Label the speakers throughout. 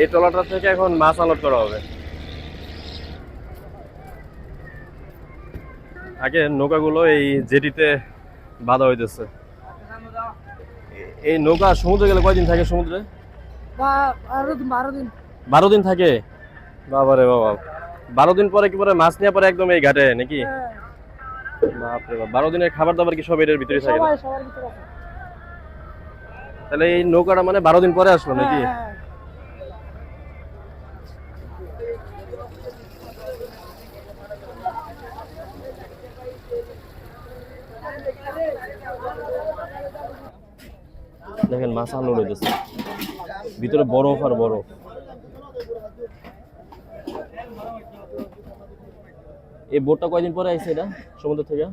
Speaker 1: এই ট্রলারটা থেকে এখন মাছ আনলোড করা হবে। আগে নৌকাগুলো এই জেটিতে বাঁধা হইতেছে। এই নৌকা সমুদ্রে গেলে কয়দিন থাকে সমুদ্রে?
Speaker 2: বারো দিন
Speaker 1: থাকে? বাবা রে বাবা। বারো দিন পরে কি পরে মাছ নেওয়া পরে একদম এই ঘাটে নাকি? বাপ বারো দিনের খাবার দাবার কি সব এটার ভিতরে থাকে। তাহলে এই নৌকাটা মানে বারো দিন পরে আসলো নাকি?
Speaker 2: হ্যাঁ, হ্যাঁ।
Speaker 1: দেখেন মাছ আনলোড হইতেছে ভিতরে বরফ আর বরফ। এই বোটটা কয়দিন পরে আইছে এটা, সমুদ্র থেকে?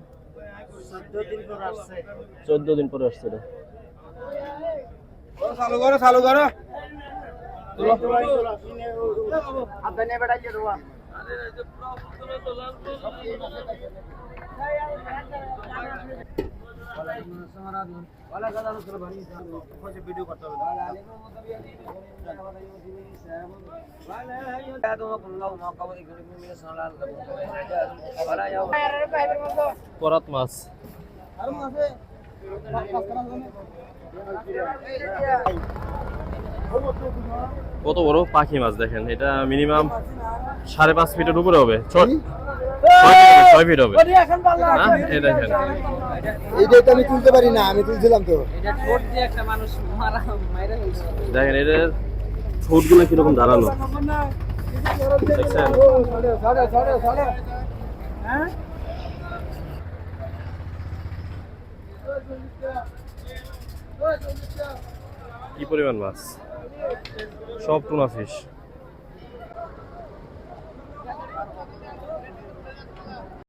Speaker 1: চোদ্দ দিন পরে আসছে। এটা
Speaker 3: চালু করো চালু করো।
Speaker 1: করাত মাছ। কত বড় পাখি মাছ দেখেন? এটা মিনিমাম সাড়ে পাঁচ ফিটের উপরে হবে। ছয় ছয় ফিট হবে, এই! দেখেন।
Speaker 3: এইটাই তো আমি তুলতে পারি না আমি তুলছিলাম তো।
Speaker 1: দেখেন এটার ঠোঁটগুলো কীরকম দাঁড়ানো দেখছেন?
Speaker 2: হ্যাঁ
Speaker 1: কি পরিমাণ মাছ? সব টুনা ফিশ